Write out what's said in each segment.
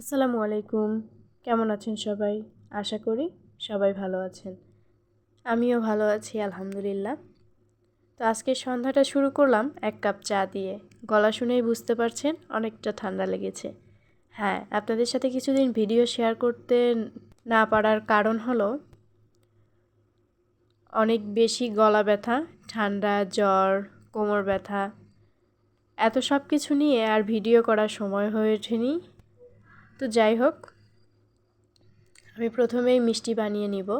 আসসালামু আলাইকুম। কেমন আছেন সবাই? আশা করি সবাই ভালো আছেন। আমিও ভালো আছি, আলহামদুলিল্লাহ। তো আজকে সন্ধ্যাটা শুরু করলাম এক কাপ চা দিয়ে। গলা শুনেই বুঝতে পারছেন অনেকটা ঠান্ডা লেগেছে। হ্যাঁ আপনাদের সাথে কিছুদিন ভিডিও শেয়ার করতে না পারার কারণ হলো, অনেক বেশি গলা ব্যথা, ঠান্ডা, জ্বর, কোমর ব্যথা, এত সব কিছু নিয়ে আর ভিডিও করার সময় হয়ে ওঠেনি। তো যাই হোক, আমি প্রথমেই মিষ্টি বানিয়ে নিব।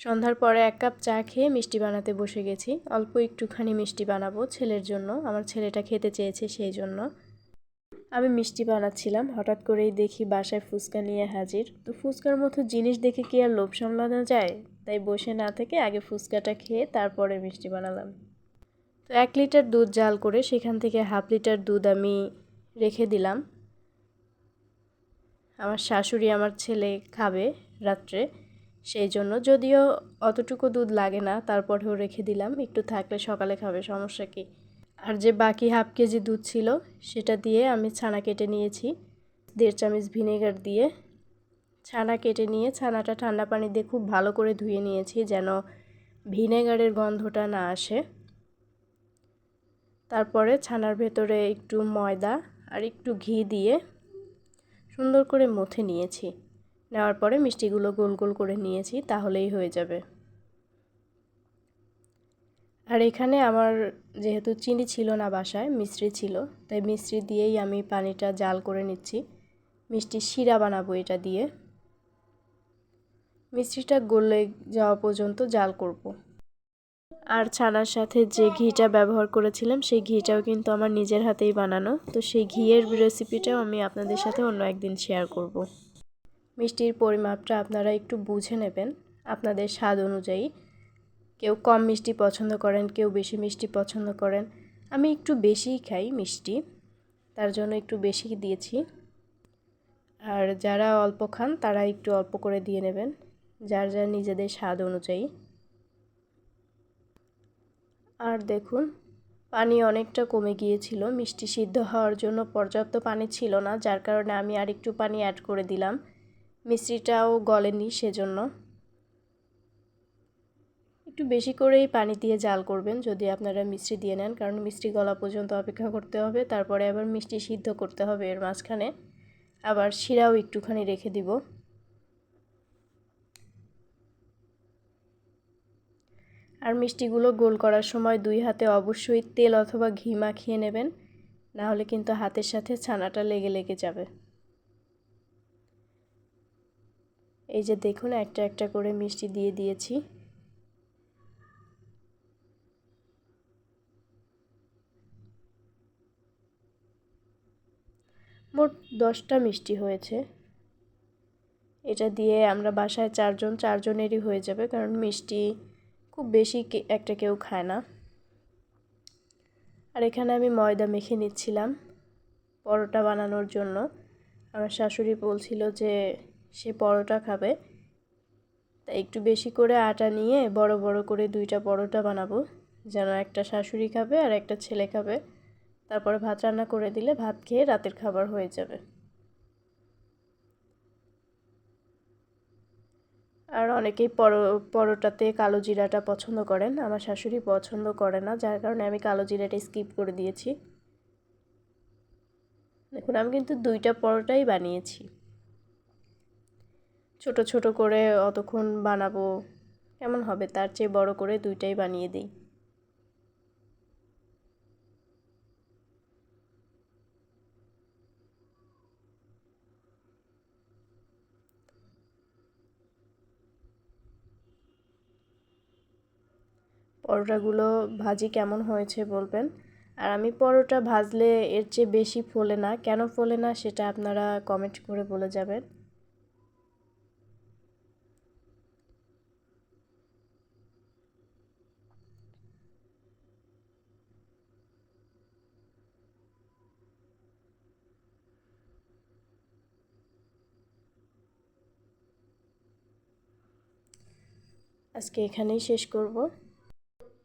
সন্ধ্যার পরে এক কাপ চা খেয়ে মিষ্টি বানাতে বসে গেছি। অল্প একটুখানি মিষ্টি বানাবো ছেলের জন্য, আমার ছেলেটা খেতে চেয়েছে সেই জন্য। আমি মিষ্টি বানাচ্ছিলাম, হঠাৎ করেই দেখি বাসায় ফুচকা নিয়ে হাজির। তো ফুচকার মতো জিনিস দেখে কি আর লোভ সামলানো যায়? তাই বসে না থেকে আগে ফুচকাটা খেয়ে তারপরে মিষ্টি বানালাম। তো এক লিটার দুধ জাল করে সেখান থেকে হাফ লিটার দুধ আমি রেখে দিলাম। আমার শাশুড়ি আমার ছেলে খাবে রাত্রে, সেই জন্য যদিও অতটুকু দুধ লাগে না, তারপরেও রেখে দিলাম, একটু থাকলে সকালে খাবে, সমস্যা কি? আর যে বাকি হাফ কেজি দুধ ছিল, সেটা দিয়ে আমি ছানা কেটে নিয়েছি, দেড় চামচ ভিনেগার দিয়ে। ছানা কেটে নিয়ে ছানাটা ঠান্ডা পানি দিয়ে খুব ভালো করে ধুয়ে নিয়েছি, যেন ভিনেগারের গন্ধটা না আসে। তারপরে ছানার ভেতরে একটু ময়দা আর একটু ঘি দিয়ে সুন্দর করে মথে নিয়েছি। নেওয়ার পরে মিষ্টিগুলো গোল গোল করে নিয়েছি, তাহলেই হয়ে যাবে। আর এখানে আমার যেহেতু চিনি ছিল না বাসায় মিশ্রি ছিল, তাই মিশ্রি দিয়েই আমি পানিটা জাল করে নিচ্ছি। মিষ্টি শিরা বানাবো এটা দিয়ে। মিষ্টিটা গলে যাওয়া পর্যন্ত জাল করব। আর ছানার সাথে যে ঘিটা ব্যবহার করেছিলাম, সেই ঘিটাও কিন্তু আমার নিজের হাতেই বানানো। তো সেই ঘিয়ের রেসিপিটাও আমি আপনাদের সাথে অন্য একদিন শেয়ার করব। মিষ্টির পরিমাপটা আপনারা একটু বুঝে নেবেন। আপনাদের স্বাদ অনুযায়ী। কেউ কম মিষ্টি পছন্দ করেন, কেউ বেশি মিষ্টি পছন্দ করেন। আমি একটু বেশিই খাই মিষ্টি। তার জন্য একটু বেশি দিয়েছি। আর যারা অল্প খান, তারা একটু অল্প করে দিয়ে নেবেন। যার যার নিজেদের স্বাদ অনুযায়ী। আর দেখুন, পানি অনেকটা কমে গিয়েছিল। মিষ্টি সিদ্ধ হওয়ার জন্য পর্যাপ্ত পানি ছিল না, যার কারণে আমি আর একটু পানি অ্যাড করে দিলাম। মিষ্টিটাও গলেনি সেজন্য। একটু বেশি করেই পানি দিয়ে জাল করবেন যদি আপনারা মিষ্টি দিয়ে নেন, কারণ মিষ্টি গলা পর্যন্ত অপেক্ষা করতে হবে। তারপরে আবার মিষ্টি সিদ্ধ করতে হবে এর মাঝখানে। আবার শিরাও একটুখানি রেখে দিব। আর মিষ্টিগুলো গোল করার সময় দুই হাতে অবশ্যই তেল অথবা ঘি মাখিয়ে নেবেন না হলে কিন্তু হাতের সাথে ছানাটা লেগে লেগে যাবে। এই যে দেখুন, একটা একটা করে মিষ্টি দিয়ে দিয়েছি। মোট দশটা মিষ্টি হয়েছে। এটা দিয়ে আমরা বাসায় চারজন, চারজনেরই হয়ে যাবে, কারণ মিষ্টি খুব বেশি একটা কেউ খায় না। আর এখানে আমি ময়দা মেখে নিচ্ছিলাম পরোটা বানানোর জন্য। আমার শাশুড়ি বলছিল যে সে পরোটা খাবে। তাই একটু বেশি করে আটা নিয়ে বড় বড় করে দুইটা পরোটা বানাবো, যেন একটা শাশুড়ি খাবে আর একটা ছেলে খাবে। তারপরে ভাত রান্না করে দিলে ভাত খেয়ে রাতের খাবার হয়ে যাবে। আর অনেকেই পরোটাতে কালো জিরাটা পছন্দ করেন। আমার শাশুড়ি পছন্দ করে না, যার কারণে আমি কালো জিরাটা স্কিপ করে দিয়েছি। দেখুন, আমি কিন্তু দুইটা পরোটাই বানিয়েছি। ছোট ছোট করে অতক্ষণ বানাবো, কেমন হবে? তার চেয়ে বড় করে দুইটাই বানিয়ে দিই। পরোটাগুলো ভাজি কেমন হয়েছে বলবেন? আর আমি পরোটা ভাজলে এর চেয়ে বেশি ফোলে না। কেন ফোলে না সেটা আপনারা কমেন্ট করে বলে যাবেন। আজকে এখানেই শেষ করব।